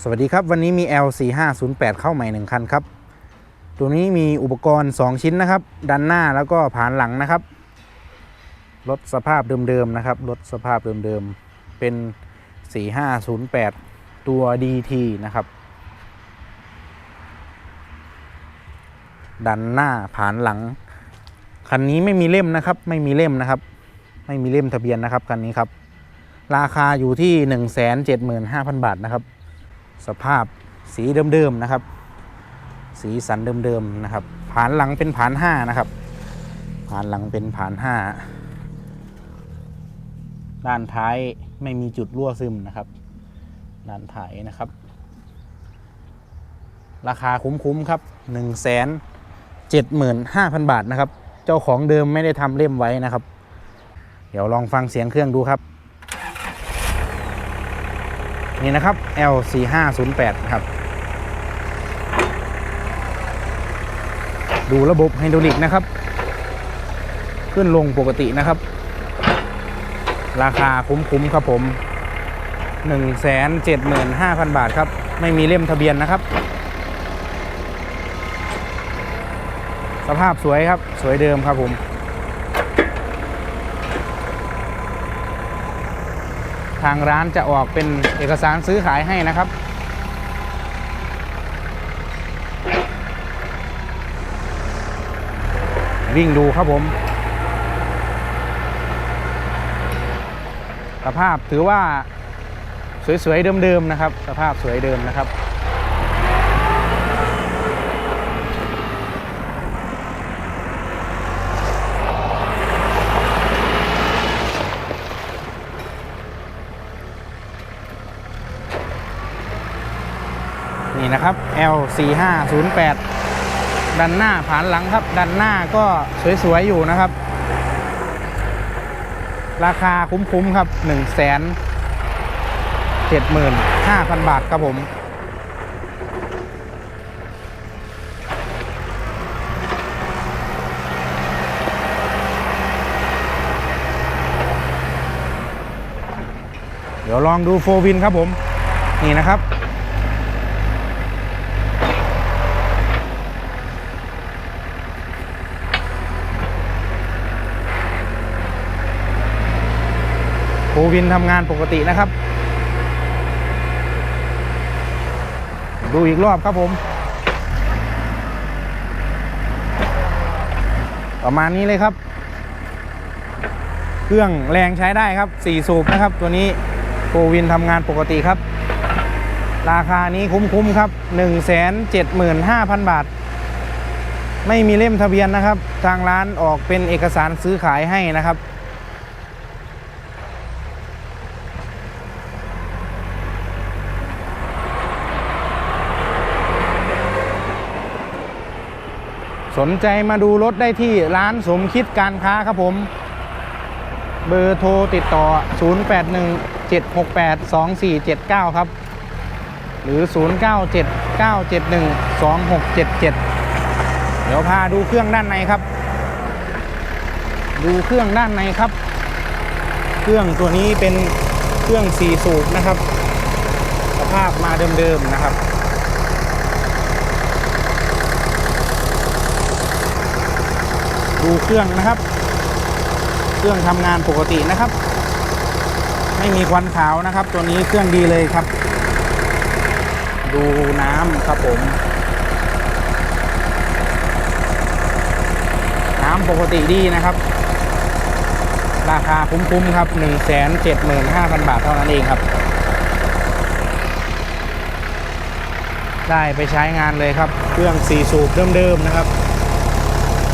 สวัสดีครับ วันนี้มี L4508 เข้าใหม่ 1 คันครับ ตัวนี้มีอุปกรณ์ 2 ชิ้นนะครับด้านหน้าแล้วก็ผานหลังนะครับรถสภาพเดิมๆนะครับรถสภาพเดิมๆเป็น 4508 ตัว DT นะครับ ดันหน้าผานหลัง คันนี้ไม่มีเล่มนะครับ ไม่มีเล่มนะครับ ไม่มีเล่มทะเบียนนะครับคันนี้ครับ ราคาอยู่ที่ 175,000 บาทนะครับ สภาพสีเดิมๆนะครับ สีสันเดิมๆนะครับ ผานหลังเป็นผานห้านะครับ ผานหลังเป็นผานห้าด้านท้ายไม่มีจุดรั่วซึมนะครับ ด้านท้ายนะครับ ราคาคุ้มๆครับ1 7 5 0 0 0 บาทนะครับ เจ้าของเดิมไม่ได้ทำเล่มไว้นะครับ เดี๋ยวลองฟังเสียงเครื่องดูครับ นี่นะครับ L4508 ครับ ดูระบบไฮดรอลิกนะครับ ขึ้นลงปกตินะครับ ราคาคุ้มๆครับผม 175,000 บาทครับ ไม่มีเล่มทะเบียนนะครับ สภาพสวยครับ สวยเดิมครับผม ทางร้านจะออกเป็นเอกสารซื้อขายให้นะครับ วิ่งดูครับผม สภาพถือว่าสวยๆเดิมๆนะครับ สภาพสวยเดิมนะครับ นี่นะครับ L4508 ดันหน้าผานหลังครับ ดันหน้าก็สวยๆอยู่นะครับ ราคาคุ้มๆครับ 1 7 5 0 0 0 บาทครับผม เดี๋ยวลองดูโฟวินครับผม นี่นะครับ โควินทำงานปกตินะครับ ดูอีกรอบครับผม ประมาณนี้เลยครับ เครื่องแรงใช้ได้ครับ 4 สูบนะครับ ตัวนี้โควินทำงานปกติครับ ราคานี้คุ้มๆครับ 175,000 บาท ไม่มีเล่มทะเบียนนะครับ ทางร้านออกเป็นเอกสารซื้อขายให้นะครับ สนใจมาดูรถได้ที่ร้านสมคิดการค้าครับผม เบอร์โทรติดต่อ 0817682479 ครับ หรือ 0979712677 เดี๋ยวพาดูเครื่องด้านในครับ ดูเครื่องด้านในครับ เครื่องตัวนี้เป็นเครื่อง4สูบนะครับ สภาพมาเดิมๆนะครับ ดูเครื่องนะครับ เครื่องทำงานปกตินะครับ ไม่มีควันขาวนะครับ ตัวนี้เครื่องดีเลยครับ ดูน้ำครับผม น้ำปกติดีนะครับ ราคาคุ้มๆครับ 175,000 บาทเท่านั้นเองครับ ได้ไปใช้งานเลยครับ เครื่อง4สูบเดิมๆนะครับ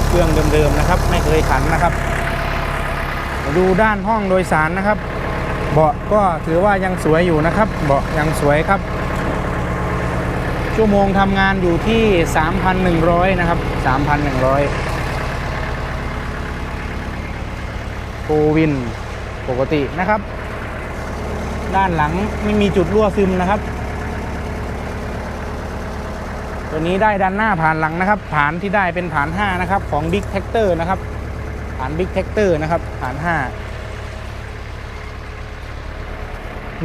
เครื่องเดิมๆนะครับ ไม่เคยขันนะครับ ดูด้านห้องโดยสารนะครับ เบาะก็ถือว่ายังสวยอยู่นะครับ เบาะยังสวยครับ ชั่วโมงทำงานอยู่ที่ 3,100 นะครับ 3,100โฟวินปกตินะครับ ด้านหลังไม่มีจุดรั่วซึมนะครับ ตัวนี้ได้ด้านหน้าผ่านหลังนะครับฐานที่ได้เป็นฐาน 5 นะครับ ของ Big t r a c t o r นะครับฐาน Big t r a c t o r นะครับฐาน 5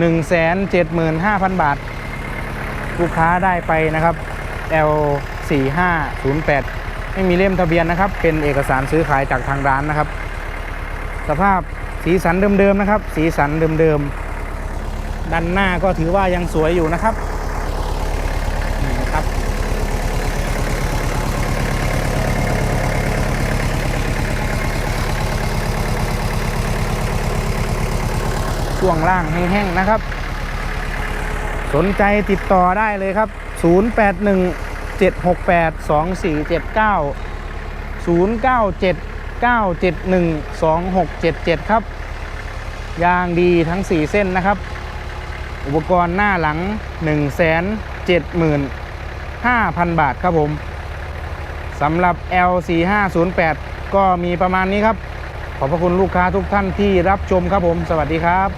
175,000 บาท ลูกค้าได้ไปนะครับ L 4 5 0 8 ไม่มีเล่มทะเบียนนะครับ เป็นเอกสารซื้อขายจากทางร้านนะครับ สภาพสีสันเดิมๆนะครับ สีสันเดิมๆด้านหน้าก็ถือว่ายังสวยอยู่นะครับนี่นะครับ ช่วงล่างแห้งๆนะครับ สนใจติดต่อได้เลยครับ 081 768 2479 097 971 2677 ครับ ยางดีทั้ง 4 เส้นนะครับ อุปกรณ์หน้าหลัง 175,000 บาทครับผมสำหรับ L4508 ก็มีประมาณนี้ครับ ขอบพระคุณลูกค้าทุกท่านที่รับชมครับผม สวัสดีครับ